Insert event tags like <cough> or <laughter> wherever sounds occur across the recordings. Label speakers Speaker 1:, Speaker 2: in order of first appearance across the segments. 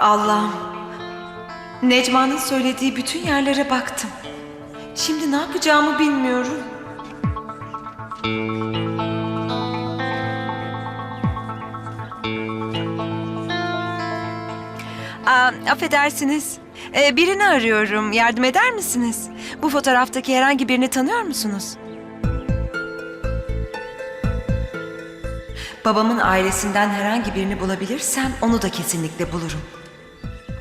Speaker 1: Allah'ım. Necma'nın söylediği bütün yerlere baktım. Şimdi ne yapacağımı bilmiyorum. Aa, affedersiniz. Ee, birini arıyorum. Yardım eder misiniz? Bu fotoğraftaki herhangi birini tanıyor musunuz? Babamın ailesinden herhangi birini bulabilirsem onu da kesinlikle bulurum.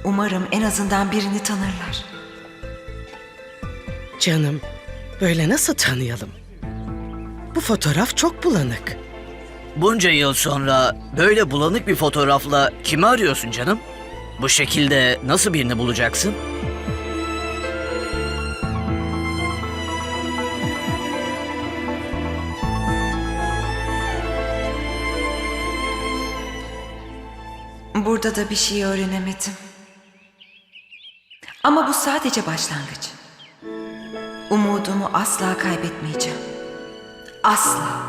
Speaker 1: Umarım en azından birini tanırlar.
Speaker 2: Canım, böyle nasıl tanıyalım? Bu fotoğraf çok bulanık.
Speaker 3: Bunca yıl sonra böyle bulanık bir fotoğrafla kimi arıyorsun canım? Bu şekilde nasıl birini bulacaksın?
Speaker 1: Burada da bir şey öğrenemedim. Ama bu sadece başlangıç. Umudumu asla kaybetmeyeceğim. Asla.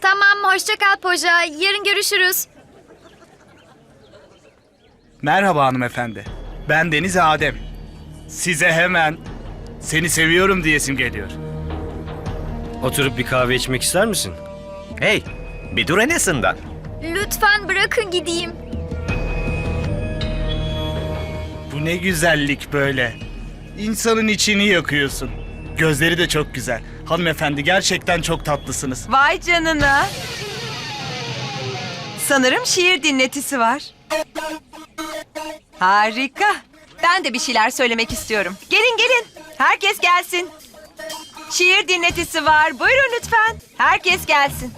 Speaker 4: Tamam, hoşça kal Poja. Yarın görüşürüz.
Speaker 5: Merhaba hanımefendi. Ben Deniz Adem. Size hemen seni seviyorum diyesim geliyor.
Speaker 6: Oturup bir kahve içmek ister misin?
Speaker 7: Hey, bir dur en azından.
Speaker 4: Lütfen bırakın gideyim.
Speaker 5: Bu ne güzellik böyle. İnsanın içini yakıyorsun. Gözleri de çok güzel. Hanımefendi gerçekten çok tatlısınız.
Speaker 1: Vay canına. Sanırım şiir dinletisi var. Harika. Ben de bir şeyler söylemek istiyorum. Gelin gelin. Herkes gelsin. Şiir dinletisi var. Buyurun lütfen. Herkes gelsin.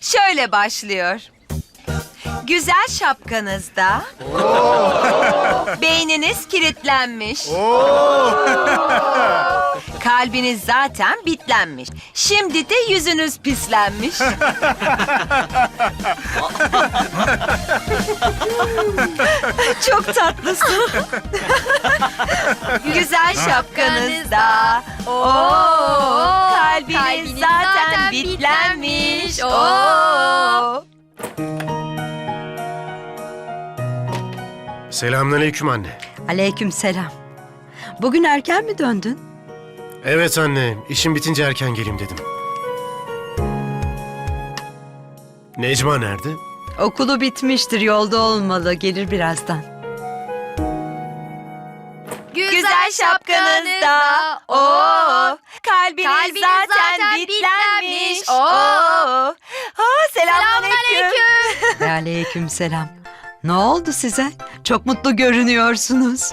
Speaker 1: Şöyle başlıyor. Güzel şapkanızda beyniniz kilitlenmiş. <laughs> Kalbiniz zaten bitlenmiş. Şimdi de yüzünüz pislenmiş. <laughs> Çok tatlısın. <laughs> Güzel şapkanızda. Oo, kalbiniz, zaten, bitlenmiş. Oo.
Speaker 8: Selamünaleyküm anne.
Speaker 9: Aleykümselam. Bugün erken mi döndün?
Speaker 8: Evet anne, işim bitince erken geleyim dedim. Necma nerede?
Speaker 9: Okulu bitmiştir, yolda olmalı. Gelir birazdan.
Speaker 1: Güzel şapkanızda. Oo. Kalbiniz,
Speaker 4: Kalbiniz
Speaker 1: zaten,
Speaker 4: zaten
Speaker 1: bitlenmiş.
Speaker 4: bitlenmiş.
Speaker 1: Oo.
Speaker 4: Oo.
Speaker 1: Aa, selamünaleyküm.
Speaker 4: Selamünaleyküm. <laughs>
Speaker 9: Aleykümselam. Ne oldu size? Çok mutlu görünüyorsunuz. <laughs>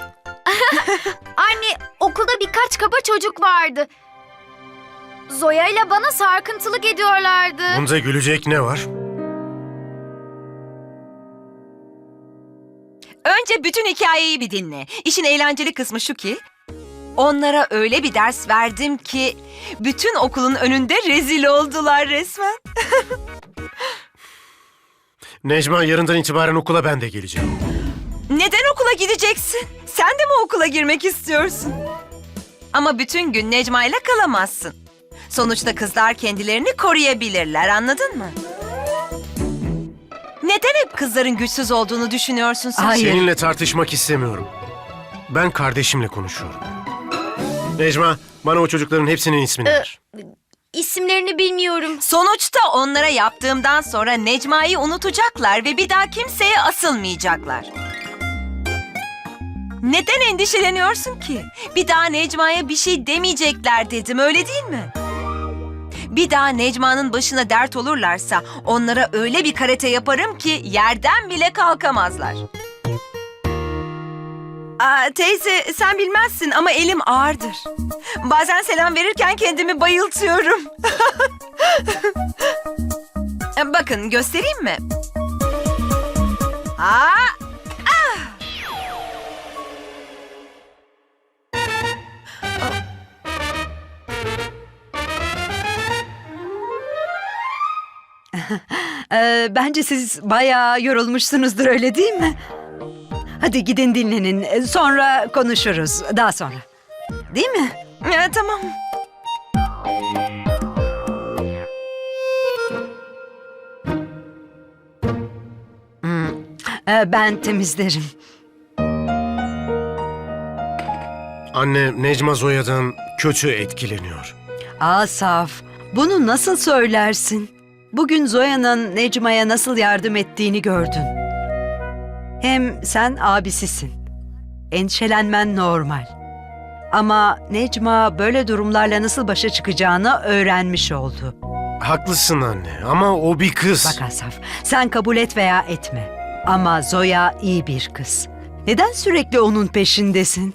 Speaker 4: Anne, okulda birkaç kaba çocuk vardı. Zoya ile bana sarkıntılık ediyorlardı.
Speaker 8: Bunda gülecek ne var?
Speaker 1: Önce bütün hikayeyi bir dinle. İşin eğlenceli kısmı şu ki... Onlara öyle bir ders verdim ki... Bütün okulun önünde rezil oldular resmen. <laughs>
Speaker 8: Necma yarından itibaren okula ben de geleceğim.
Speaker 1: Neden okula gideceksin? Sen de mi okula girmek istiyorsun? Ama bütün gün Necma ile kalamazsın. Sonuçta kızlar kendilerini koruyabilirler, anladın mı? Neden hep kızların güçsüz olduğunu düşünüyorsun sen?
Speaker 9: Hayır.
Speaker 8: Seninle tartışmak istemiyorum. Ben kardeşimle konuşuyorum. Necma, bana o çocukların hepsinin ismini ver.
Speaker 4: İsimlerini bilmiyorum.
Speaker 1: Sonuçta onlara yaptığımdan sonra Necma'yı unutacaklar ve bir daha kimseye asılmayacaklar. Neden endişeleniyorsun ki? Bir daha Necma'ya bir şey demeyecekler dedim öyle değil mi? Bir daha Necma'nın başına dert olurlarsa onlara öyle bir karate yaparım ki yerden bile kalkamazlar. Aa, teyze sen bilmezsin ama elim ağırdır. Bazen selam verirken kendimi bayıltıyorum. <laughs> Bakın göstereyim mi? Aa,
Speaker 9: Ee, bence siz bayağı yorulmuşsunuzdur öyle değil mi? Hadi gidin dinlenin. Ee, Sonra konuşuruz. Daha sonra. Değil mi?
Speaker 1: Ya, tamam.
Speaker 9: Ee, ben temizlerim.
Speaker 8: Anne Necma Zoya'dan kötü etkileniyor.
Speaker 9: Asaf, bunu nasıl söylersin? Bugün Zoya'nın Necma'ya nasıl yardım ettiğini gördün. Hem sen abisisin. Endişelenmen normal. Ama Necma böyle durumlarla nasıl başa çıkacağını öğrenmiş oldu.
Speaker 8: Haklısın anne ama o bir kız.
Speaker 9: Bak Asaf, sen kabul et veya etme. Ama Zoya iyi bir kız. Neden sürekli onun peşindesin?